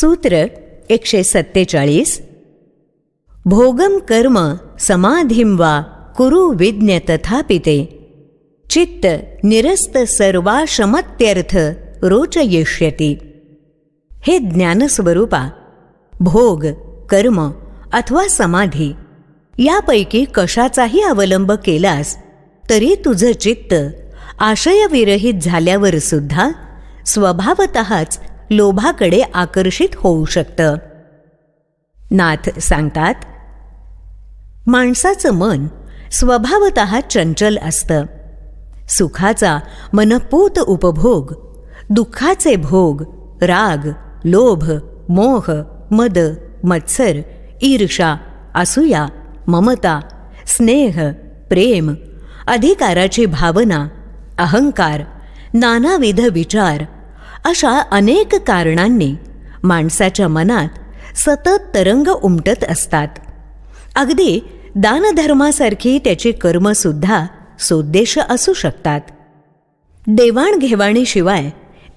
सूत्र एकशे सत्तेचाळीस. भोगम कर्म समाधीं वा कुरु विज्ञ तथापि ते चित्त निरस्त सर्वाशमत्यर्थ रोचयिष्यती. हे ज्ञानस्वरूपा भोग कर्म अथवा समाधी यापैकी कशाचाही अवलंब केलास तरी तुझं चित्त आशयविरहित झाल्यावर सुद्धा स्वभावतःच लोभाकडे आकर्षित होऊ शकतं. नाथ सांगतात माणसाचं मन स्वभावत चंचल असतं. सुखाचा मनपूत उपभोग दुःखाचे भोग राग लोभ मोह मद मत्सर ईर्षा असूया ममता स्नेह प्रेम अधिकाराची भावना अहंकार नानाविध विचार अशा अनेक कारणांनी माणसाच्या मनात सतत तरंग उमटत असतात. अगदी दानधर्मासारखी त्याची कर्मसुद्धा सोद्देश असू शकतात. देवाणघेवाणीशिवाय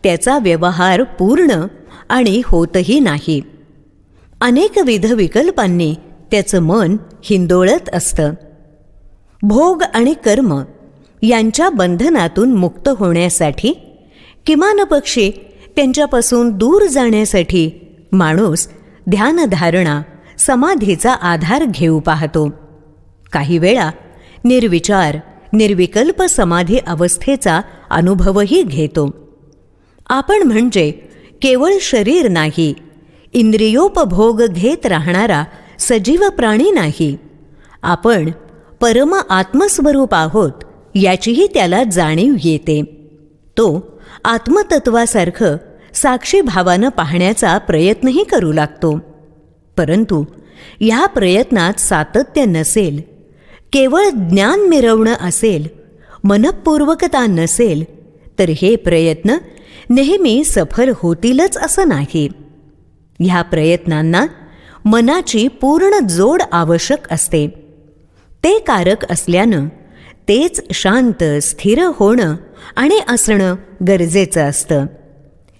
त्याचा व्यवहार पूर्ण आणि होतही नाही. अनेकविध विकल्पांनी त्याचं मन हिंदोळत असतं. भोग आणि कर्म यांच्या बंधनातून मुक्त होण्यासाठी किमान पक्षी त्यांच्यापासून दूर जाण्यासाठी माणूस ध्यानधारणा समाधीचा आधार घेऊ पाहतो. काही वेळा निर्विचार निर्विकल्प समाधी अवस्थेचा अनुभवही घेतो. आपण म्हणजे केवळ शरीर नाही इंद्रियोपभोग घेत राहणारा सजीव प्राणी नाही. आपण परम आत्मस्वरूप आहोत याचीही त्याला जाणीव येते. तो आत्मतत्वासारखं साक्षी भावानं पाहण्याचा प्रयत्नही करू लागतो. परंतु ह्या प्रयत्नात सातत्य नसेल केवळ ज्ञान मिरवणं असेल मनपूर्वकता नसेल तर हे प्रयत्न नेहमी सफल होतीलच असं नाही. ह्या प्रयत्नांना मनाची पूर्ण जोड आवश्यक असते. ते कारक असल्यानं तेच शांत स्थिर होणं आणि असणं गरजेचं असतं.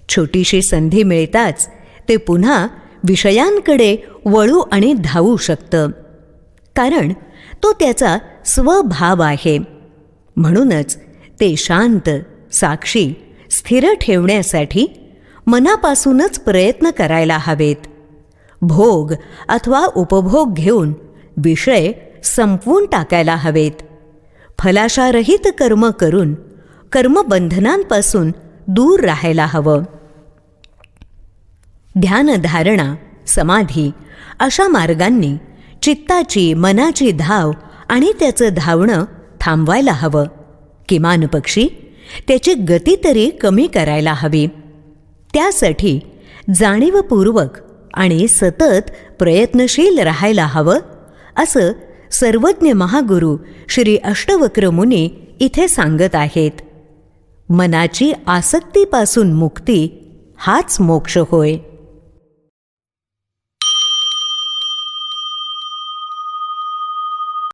छोटीशी संधी मिळताच ते पुन्हा विषयांकडे वळू आणि धावू शकतं. कारण तो त्याचा स्वभाव आहे. म्हणूनच ते शांत साक्षी स्थिर ठेवण्यासाठी मनापासूनच प्रयत्न करायला हवेत. भोग अथवा उपभोग घेऊन विषय संपवून टाकायला हवेत. फलाशारहित कर्म करून कर्मबंधनांपासून दूर राहायला हवं. ध्यानधारणा समाधी अशा मार्गांनी चित्ताची मनाची धाव आणि त्याचं धावणं थांबवायला हवं. किमान पक्षी त्याची गती तरी कमी करायला हवी. त्यासाठी जाणीवपूर्वक आणि सतत प्रयत्नशील राहायला हवं असं सर्वज्ञ महागुरु श्री अष्टवक्र मुनी इथे सांगत आहेत मनाची आसक्तीपासून मुक्ती हाच मोक्ष होय.